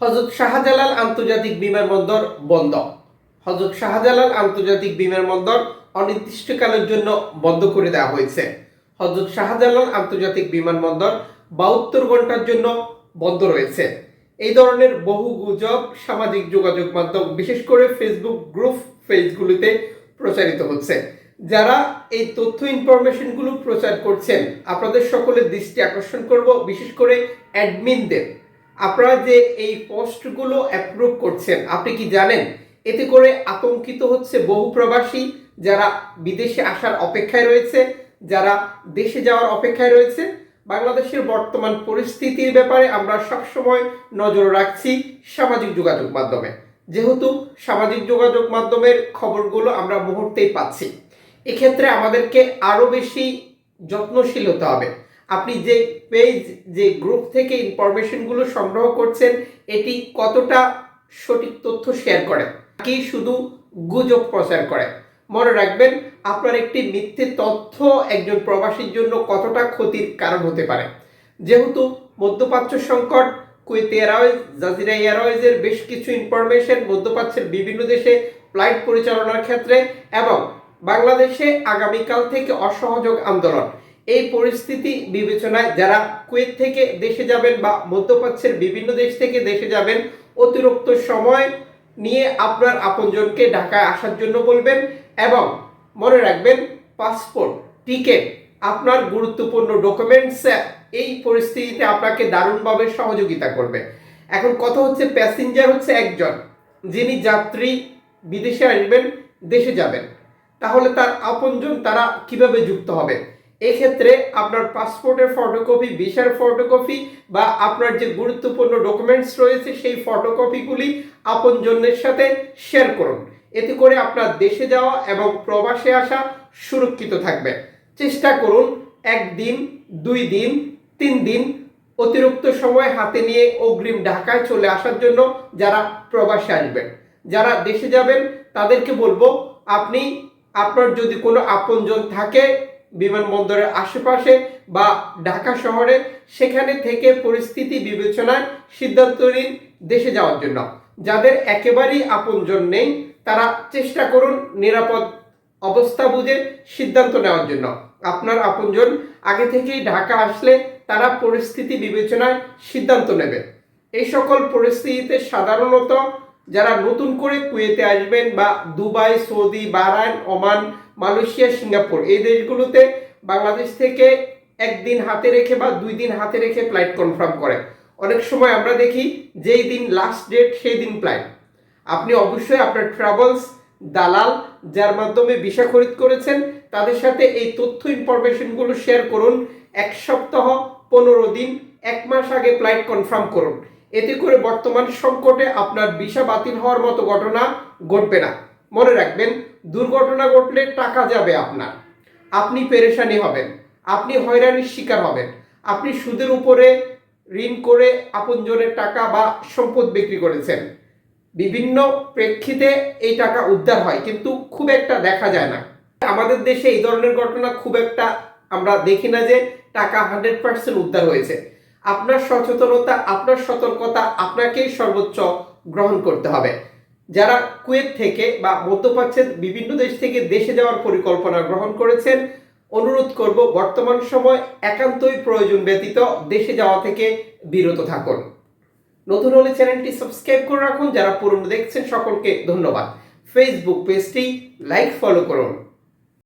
হজরত শাহজালাল আন্তর্জাতিক বিমানবন্দর বন্ধ। হজরত শাহজালাল আন্তর্জাতিক বিমানবন্দর অনির্দিষ্টকালের জন্য বন্ধ করে দেওয়া হয়েছে। হজরত শাহজালাল আন্তর্জাতিক বিমানবন্দর বাহাত্তর ঘণ্টার জন্য বন্ধ রয়েছে। এই ধরনের বহু গুজব, সামাজিক যোগাযোগ মাধ্যম, বিশেষ করে ফেসবুক গ্রুপ পেজগুলিতে প্রচারিত হচ্ছে। যারা এই তথ্য ইনফরমেশনগুলো প্রচার করছেন, আপনাদের সকলের দৃষ্টি আকর্ষণ করব, বিশেষ করে অ্যাডমিনদের আপনারা যে এই পোস্টগুলো অ্যাপ্রুভ করছেন, আপনি কি জানেন? এতে করে আতঙ্কিত হচ্ছে বহু প্রবাসী যারা বিদেশে আসার অপেক্ষায় রয়েছে, যারা দেশে যাওয়ার অপেক্ষায় রয়েছে। বাংলাদেশের বর্তমান পরিস্থিতির ব্যাপারে আমরা সবসময় নজর রাখছি সামাজিক যোগাযোগ মাধ্যমে। যেহেতু সামাজিক যোগাযোগ মাধ্যমের খবরগুলো আমরা মুহূর্তেই পাচ্ছি। এক্ষেত্রে আমাদেরকে আরও বেশি যত্নশীল হতে হবে। আপনি যে পেজ যে গ্রুপ থেকে ইনফরমেশনগুলো সংগ্রহ করছেন, এটি কতটা সঠিক তথ্য শেয়ার করে? কি শুধু গুজব প্রচার করে? মনে রাখবেন, আপনার একটি মিথ্যে তথ্য একজন প্রবাসীর জন্য কতটা ক্ষতির কারণ হতে পারে। যেহেতু মধ্যপ্রাচ্য সংকট কুয়েত এয়ারওয়েজ জাজিরা এয়ারওয়েজের বেশ কিছু ইনফরমেশন মধ্যপ্রাচ্যের বিভিন্ন দেশে ফ্লাইট পরিচালনার ক্ষেত্রে এবং বাংলাদেশে আগামীকাল থেকে অসহযোগ আন্দোলন। এই পরিস্থিতি বিবেচনায় যারা কুয়েত থেকে দেশে যাবেন বা মধ্যপ্রাচ্যের বিভিন্ন দেশ থেকে দেশে যাবেন, অতিরিক্ত সময় নিয়ে আপনার আপনজনকে ঢাকায় আসার জন্য বলবেন এবং মনে রাখবেন, পাসপোর্ট, টিকিট, আপনার গুরুত্বপূর্ণ ডকুমেন্টস এই পরিস্থিতিতে আপনাকে দারুণভাবে সহযোগিতা করবে। এখন কথা হচ্ছে প্যাসেঞ্জার হচ্ছে একজন, যিনি যাত্রী বিদেশে আসবেন, দেশে যাবেন। তাহলে তার আপনজন তারা কীভাবে যুক্ত হবে? এক্ষেত্রে আপনার পাসপোর্টের ফটোকপি ভিসার ফটোকপি বা আপনার যে গুরুত্বপূর্ণ ডকুমেন্টস রয়েছে সেই ফটোকপিগুলি আপনজনের সাথে শেয়ার করুন। এতে করে আপনার দেশে যাওয়া এবং প্রবাসে আসা সুরক্ষিত থাকবে। চেষ্টা করুন একদিন, দুই দিন, তিন দিন অতিরিক্ত সময় হাতে নিয়ে অগ্রিম ঢাকায় চলে আসার জন্য যারা প্রবাসে আসবেন। যারা দেশে যাবেন, তাদেরকে বলব, আপনি, আপনার যদি কোনো আপনজন থাকে বিমানবন্দরের আশেপাশে বা ঢাকা শহরে সেখানে থেকে পরিস্থিতি বিবেচনায় সিদ্ধান্ত নিন দেশে যাওয়ার জন্য। যাদের একেবারেই আপনজন নেই, তারা চেষ্টা করুন নিরাপদ অবস্থা বুঝে সিদ্ধান্ত নেওয়ার জন্য। আপনার আপনজন আগে থেকেই ঢাকা আসলে তারা পরিস্থিতি বিবেচনায় সিদ্ধান্ত নেবে। এই সকল পরিস্থিতিতে সাধারণত যারা নতুন করে কুয়েতে আসবেন বা Dubai, Saudi বারান Oman, Malaysia, Singapore, এই দেশগুলোতে বাংলাদেশ থেকে একদিন হাতে রেখে বা দুই দিন হাতে রেখে ফ্লাইট কনফার্ম করে। অনেক সময় আমরা দেখি যেই দিন লাস্ট ডেট সেই দিন ফ্লাইট আপনি অবশ্যই আপনার ট্রাভেলস দালাল, যার মাধ্যমে ভিসা খরিদ করেছেন, তাদের সাথে এই তথ্য ইনফরমেশনগুলো শেয়ার করুন। এক সপ্তাহ, পনেরো দিন, এক মাস আগে ফ্লাইট কনফার্ম করুন। এতে করে বর্তমান সংকটে আপনার ভিসা বাতিল হওয়ার মতো ঘটনা ঘটবে না। মনে রাখবেন, দুর্ঘটনা ঘটলে টাকা যাবে আপনার। আপনি পেরেশানি হবেন, আপনি হয়রানির শিকার হবেন। আপনি সুদের উপরে ঋণ করে আপনজনের টাকা বা সম্পদ বিক্রি করেছেন। বিভিন্ন প্রেক্ষিতে এই টাকা উদ্ধার হয়, কিন্তু খুব একটা দেখা যায় না। আমাদের দেশে এই ধরনের ঘটনা খুব একটা আমরা দেখি না যে টাকা হান্ড্রেড পার্সেন্ট উদ্ধার হয়েছে। আপনার সচেতনতা, আপনার সতর্কতা আপনাকেই সর্বোচ্চ গ্রহণ করতে হবে। যারা কুয়েত থেকে বা মধ্যপ্রাচ্যের বিভিন্ন দেশ থেকে দেশে যাওয়ার পরিকল্পনা গ্রহণ করেছেন, অনুরোধ করব বর্তমান সময় একান্তই প্রয়োজন ব্যতীত দেশে যাওয়া থেকে বিরত থাকুন। নতুন হলে চ্যানেলটি সাবস্ক্রাইব করে রাখুন, যারা পুরনো দেখছেন সকলকে ধন্যবাদ। ফেসবুক পেজটি লাইক ফলো করুন।